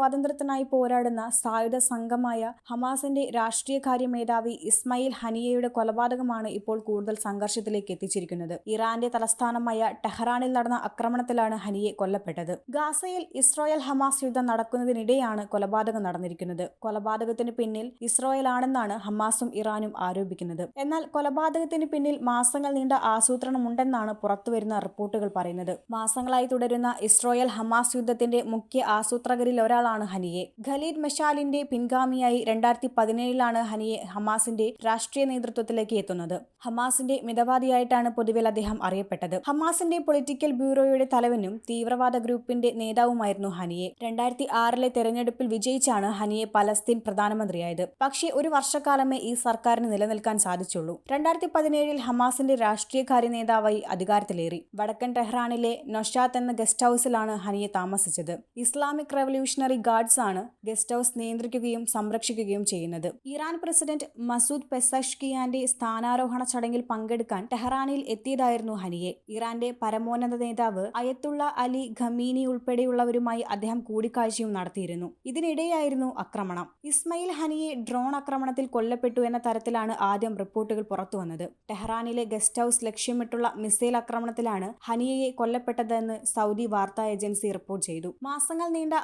സ്വാതന്ത്ര്യത്തിനായി പോരാടുന്ന സായുധ സംഘമായ ഹമാസിന്റെ രാഷ്ട്രീയകാര്യ മേധാവി ഇസ്മായിൽ ഹനിയയുടെ കൊലപാതകമാണ് ഇപ്പോൾ കൂടുതൽ സംഘർഷത്തിലേക്ക് എത്തിച്ചിരിക്കുന്നത്. ഇറാന്റെ തലസ്ഥാനമായ ടെഹ്റാനിൽ നടന്ന ആക്രമണത്തിലാണ് ഹനിയെ കൊല്ലപ്പെട്ടത്. ഗാസയിൽ ഇസ്രായേൽ ഹമാസ് യുദ്ധം നടക്കുന്നതിനിടെയാണ് കൊലപാതകം നടന്നിരിക്കുന്നത്. കൊലപാതകത്തിന് പിന്നിൽ ഇസ്രായേലാണെന്നാണ് ഹമാസും ഇറാനും ആരോപിക്കുന്നത്. എന്നാൽ കൊലപാതകത്തിന് പിന്നിൽ മാസങ്ങൾ നീണ്ട ആസൂത്രണം ഉണ്ടെന്നാണ് പുറത്തുവരുന്ന റിപ്പോർട്ടുകൾ പറയുന്നത്. മാസങ്ങളായി തുടരുന്ന ഇസ്രായേൽ ഹമാസ് യുദ്ധത്തിന്റെ മുഖ്യ ആസൂത്രകരിൽ ഒരാളാണ് ഹനിയെ. ഖലീദ് മെഷാലിന്റെ പിൻഗാമിയായി രണ്ടായിരത്തി പതിനേഴിലാണ് ഹനിയെ ഹമാസിന്റെ രാഷ്ട്രീയ നേതൃത്വത്തിലേക്ക് എത്തുന്നത്. ഹമാസിന്റെ മിതവാദിയായിട്ടാണ് പൊതുവിൽ അദ്ദേഹം അറിയപ്പെട്ടത്. ഹമാസിന്റെ പൊളിറ്റിക്കൽ ബ്യൂറോയുടെ തലവനും തീവ്രവാദ ഗ്രൂപ്പിന്റെ നേതാവുമായിരുന്നു ഹനിയെ. രണ്ടായിരത്തി ആറിലെ തെരഞ്ഞെടുപ്പിൽ വിജയിച്ചാണ് ഹനിയെ പലസ്തീൻ പ്രധാനമന്ത്രിയായത്. പക്ഷേ ഒരു വർഷക്കാലമേ ഈ സർക്കാരിന് നിലനിൽക്കാൻ സാധിച്ചുള്ളൂ. രണ്ടായിരത്തി പതിനേഴിൽ ഹമാസിന്റെ രാഷ്ട്രീയകാര്യ നേതാവായി അധികാരത്തിലേറി. വടക്കൻ ടെഹ്റാനിലെ നൊഷാത്ത് എന്ന ഗസ്റ്റ് ഹൌസിലാണ് ഹനിയെ താമസിച്ചത്. ഇസ്ലാമിക് റവല്യൂഷണറി ഗാർഡ്സ് ആണ് ഗസ്റ്റ് ഹൌസ് നിയന്ത്രിക്കുകയും സംരക്ഷിക്കുകയും ചെയ്യുന്നത്. ഇറാൻ പ്രസിഡന്റ് മസൂദ് പെസഷ്കിയാന്റെ സ്ഥാനാരോഹണ ചടങ്ങിൽ പങ്കെടുക്കാൻ ടെഹ്റാനിൽ എത്തിയതായിരുന്നു ഹനിയെ. ഇറാന്റെ പരമോന്നത നേതാവ് അയത്തുള്ള അലി ഖമീനി ഉൾപ്പെടെയുള്ളവരുമായി അദ്ദേഹം കൂടിക്കാഴ്ചയും നടത്തിയിരുന്നു. ഇതിനിടെയായിരുന്നു ആക്രമണം. ഇസ്മയിൽ ഹനിയെ ഡ്രോൺ ആക്രമണത്തിൽ കൊല്ലപ്പെട്ടു എന്ന തരത്തിലാണ് ആദ്യം റിപ്പോർട്ടുകൾ പുറത്തുവന്നത് ടെഹ്റാനിലെ ഗസ്റ്റ് ഹൌസ് ലക്ഷ്യമിട്ടുള്ള മിസൈൽ ആക്രമണത്തിലാണ് ഹനിയയെ കൊല്ലപ്പെട്ടതെന്ന് സൗദി വാർത്താ ഏജൻസി റിപ്പോർട്ട് ചെയ്തു. മാസങ്ങൾ നീണ്ട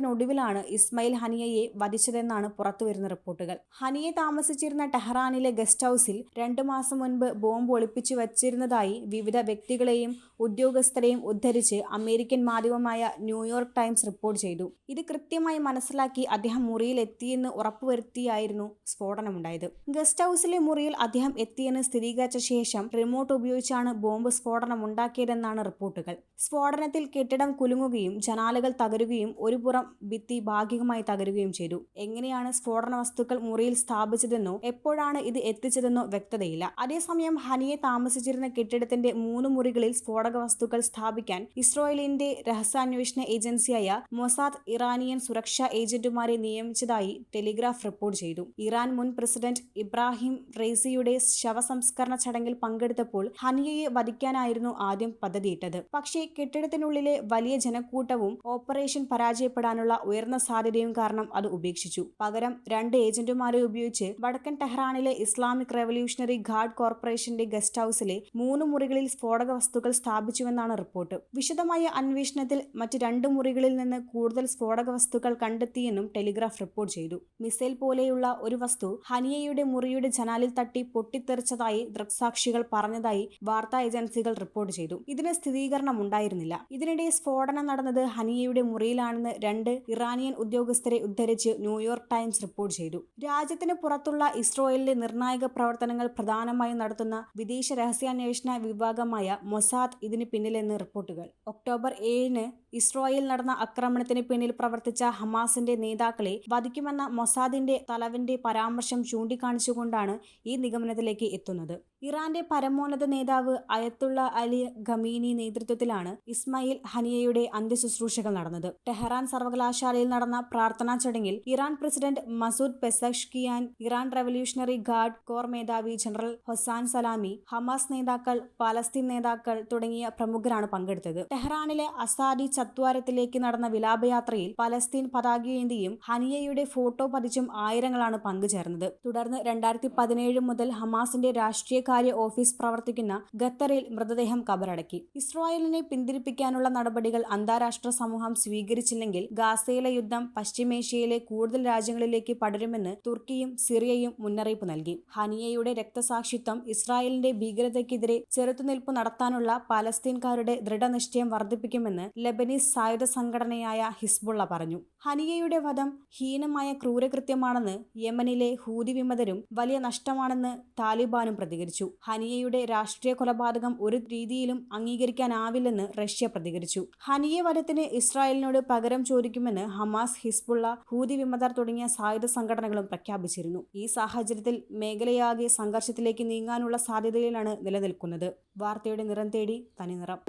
ആസൂത്രണത്തിനൊടുവിലാണ് ഇസ്മയിൽ ഹനിയയെ വധിച്ചതെന്നാണ് പുറത്തുവരുന്ന റിപ്പോർട്ടുകൾ. ഹനിയെ താമസിച്ചിരുന്ന ടെഹ്റാനിലെ ഗസ്റ്റ് ഹൌസിൽ രണ്ടു മാസം മുൻപ് ബോംബ് ഒളിപ്പിച്ചു വച്ചിരുന്നതായി വിവിധ വ്യക്തികളെയും ഉദ്യോഗസ്ഥരെയും ഉദ്ധരിച്ച് അമേരിക്കൻ മാധ്യമമായ ന്യൂയോർക്ക് ടൈംസ് റിപ്പോർട്ട് ചെയ്തു. ഇത് കൃത്യമായി മനസ്സിലാക്കി അദ്ദേഹം മുറിയിൽ എത്തിയെന്ന് ഉറപ്പുവരുത്തിയായിരുന്നു സ്ഫോടനമുണ്ടായത്. ഗസ്റ്റ് ഹൌസിലെ മുറിയിൽ അദ്ദേഹം എത്തിയെന്ന് സ്ഥിരീകരിച്ച ശേഷം റിമോട്ട് ഉപയോഗിച്ചാണ് ബോംബ് സ്ഫോടനം ഉണ്ടാക്കിയതെന്നാണ് റിപ്പോർട്ടുകൾ. സ്ഫോടനത്തിൽ കെട്ടിടം കുലുങ്ങുകയും ജനാലകൾ തകരുകയും ഒരു പുറം ഭിത്തി ഭാഗികമായി തകരുകയും ചെയ്തു. എങ്ങനെയാണ് സ്ഫോടന വസ്തുക്കൾ മുറിയിൽ സ്ഥാപിച്ചതെന്നോ എപ്പോഴാണ് ഇത് എത്തിച്ചതെന്നോ വ്യക്തതയില്ല. അതേസമയം ഹനിയെ താമസിച്ചിരുന്ന കെട്ടിടത്തിന്റെ മൂന്ന് മുറികളിൽ സ്ഫോടക വസ്തുക്കൾ സ്ഥാപിക്കാൻ ഇസ്രോയേലിന്റെ രഹസ്യാന്വേഷണ ഏജൻസിയായ മൊസാദ് ഇറാനിയൻ സുരക്ഷാ ഏജന്റുമാരെ നിയമിച്ചതായി ടെലിഗ്രാഫ് റിപ്പോർട്ട് ചെയ്തു. ഇറാൻ മുൻ പ്രസിഡന്റ് ഇബ്രാഹിം റെയ്സിയുടെ ശവസംസ്കരണ ചടങ്ങിൽ പങ്കെടുത്തപ്പോൾ ഹനിയയെ വധിക്കാനായിരുന്നു ആദ്യം പദ്ധതിയിട്ടത്. പക്ഷേ കെട്ടിടത്തിനുള്ളിലെ വലിയ ജനക്കൂട്ടവും ഓപ്പറേഷൻ പരാജയപ്പെടാനുള്ള ഉയർന്ന സാധ്യതയും കാരണം അത് ഉപേക്ഷിച്ചു. പകരം രണ്ട് ഏജന്റുമാരെ ഉപയോഗിച്ച് വടക്കൻ ടെഹ്റാനിലെ ഇസ്ലാമിക് റെവല്യൂഷണറി ഗാർഡ് കോർപ്പറേഷന്റെ ഗസ്റ്റ് ഹൌസിലെ മൂന്ന് മുറികളിൽ സ്ഫോടക വസ്തുക്കൾ സ്ഥാപിച്ചുവെന്നാണ് റിപ്പോർട്ട്. വിശദമായ അന്വേഷണത്തിൽ മറ്റ് രണ്ട് മുറികളിൽ നിന്ന് കൂടുതൽ സ്ഫോടക വസ്തുക്കൾ കണ്ടെത്തിയെന്നും ടെലിഗ്രാഫ് റിപ്പോർട്ട് ചെയ്തു. മിസൈൽ പോലെയുള്ള ഒരു വസ്തു ഹനിയയുടെ മുറിയുടെ ജനാലിൽ തട്ടി പൊട്ടിത്തെറിച്ചതായി ദൃക്സാക്ഷികൾ പറഞ്ഞതായി വാർത്താ ഏജൻസികൾ റിപ്പോർട്ട് ചെയ്തു. ഇതിന് സ്ഥിരീകരണം ഉണ്ടായിരുന്നില്ല. ഇതിനിടെ സ്ഫോടനം നടന്നത് ഹനിയയുടെ മുറിയിലാണെന്ന് രണ്ട് ഇറാനിയൻ ഉദ്യോഗസ്ഥരെ ഉദ്ധരിച്ച് ന്യൂയോർക്ക് ടൈംസ് റിപ്പോർട്ട് ചെയ്തു. രാജ്യത്തിന് പുറത്തുള്ള ഇസ്രോയേലിലെ നിർണായക പ്രവർത്തനങ്ങൾ പ്രധാനമായും നടത്തുന്ന വിദേശ രഹസ്യാന്വേഷണ വിഭാഗമായ മൊസാദ് ഇതിന് പിന്നിലെന്ന് റിപ്പോർട്ടുകൾ. ഒക്ടോബർ ഏഴിന് ഇസ്രായേൽ നടന്ന ആക്രമണത്തിന് പിന്നിൽ പ്രവർത്തിച്ച ഹമാസിന്റെ നേതാക്കളെ വധിക്കുമെന്ന മൊസാദിന്റെ തലവന്റെ പരാമർശം ചൂണ്ടിക്കാണിച്ചുകൊണ്ടാണ് ഈ നിഗമനത്തിലേക്ക് എത്തുന്നത്. ഇറാന്റെ പരമോന്നത നേതാവ് അയത്തുള്ള അലി ഖമീനി നേതൃത്വത്തിലാണ് ഇസ്മായിൽ ഹനിയയുടെ അന്ത്യശുശ്രൂഷകൾ നടന്നത്. ടെഹ്റാൻ സർവകലാശാലയിൽ നടന്ന പ്രാർത്ഥനാ ചടങ്ങിൽ Iran president Masoud Pezeshkian Iran revolutionary guard corps മേധാവി ജനറൽ ഹൊസാൻ സലാമി ഹമാസ് നേതാക്കൾ പാലസ്തീൻ നേതാക്കൾ തുടങ്ങിയ പ്രമുഖരാണ് പങ്കെടുത്തത്. ടെഹ്റാനിലെ അസാദി ചത്വാരത്തിലേക്ക് നടന്ന വിലാപയാത്രയിൽ പലസ്തീൻ പതാകയേന്തിയും ഹനിയയുടെ ഫോട്ടോ പതിച്ചും ആയിരങ്ങളാണ് പങ്കുചേർന്നത്. തുടർന്ന് രണ്ടായിരത്തി പതിനേഴ് മുതൽ ഹമാസിന്റെ രാഷ്ട്രീയകാര്യ ഓഫീസ് പ്രവർത്തിക്കുന്ന ഖത്തറിൽ മൃതദേഹം കബറടക്കി. ഇസ്രായേലിനെ പിന്തിരിപ്പിക്കാനുള്ള നടപടികൾ അന്താരാഷ്ട്ര സമൂഹം സ്വീകരിച്ചില്ലെങ്കിൽ ഗാസയിലെ യുദ്ധം പശ്ചിമേഷ്യയിലെ കൂടുതൽ രാജ്യങ്ങളിലേക്ക് പടരുമെന്ന് തുർക്കിയും സിറിയയും മുന്നറിയിപ്പ് നൽകി. ഹനിയയുടെ രക്തസാക്ഷിത്വം ഇസ്രായേലിന്റെ ഭീകരതയ്ക്കെതിരെ ചെറുത്തുനിൽപ്പ് നടത്താനുള്ള പാലസ്തീൻകാരുടെ ദൃഢനിശ്ചയം വർദ്ധിപ്പിക്കുമെന്ന് ലബനീസ് സായുധ സംഘടനയായ ഹിസ്ബുള്ള പറഞ്ഞു. ഹനിയയുടെ വധം ഹീനമായ ക്രൂരകൃത്യമാണെന്ന് യമനിലെ ഹൂതി വിമതരും വലിയ നഷ്ടമാണെന്ന് താലിബാനും പ്രതികരിച്ചു. ഹനിയയുടെ രാഷ്ട്രീയ കൊലപാതകം ഒരു രീതിയിലും അംഗീകരിക്കാനാവില്ലെന്ന് റഷ്യ പ്രതികരിച്ചു. ഹനിയ വധത്തിന് ഇസ്രായേലിനോട് പകരം ചോദിക്കുമെന്ന് ഹമാസ് ഹിസ്ബുള്ള ഹൂതി വിമതർ തുടങ്ങിയ സായുധ സംഘടനകളും പ്രഖ്യാപിച്ചിരുന്നു. ഈ സാഹചര്യത്തിൽ മേഖലയാകെ സംഘർഷത്തിലേക്ക് നീങ്ങാനുള്ള സാധ്യതയിലാണ് നിലനിൽക്കുന്നത്. വാർത്തയുടെ നിറം തേടി തനിനിറം.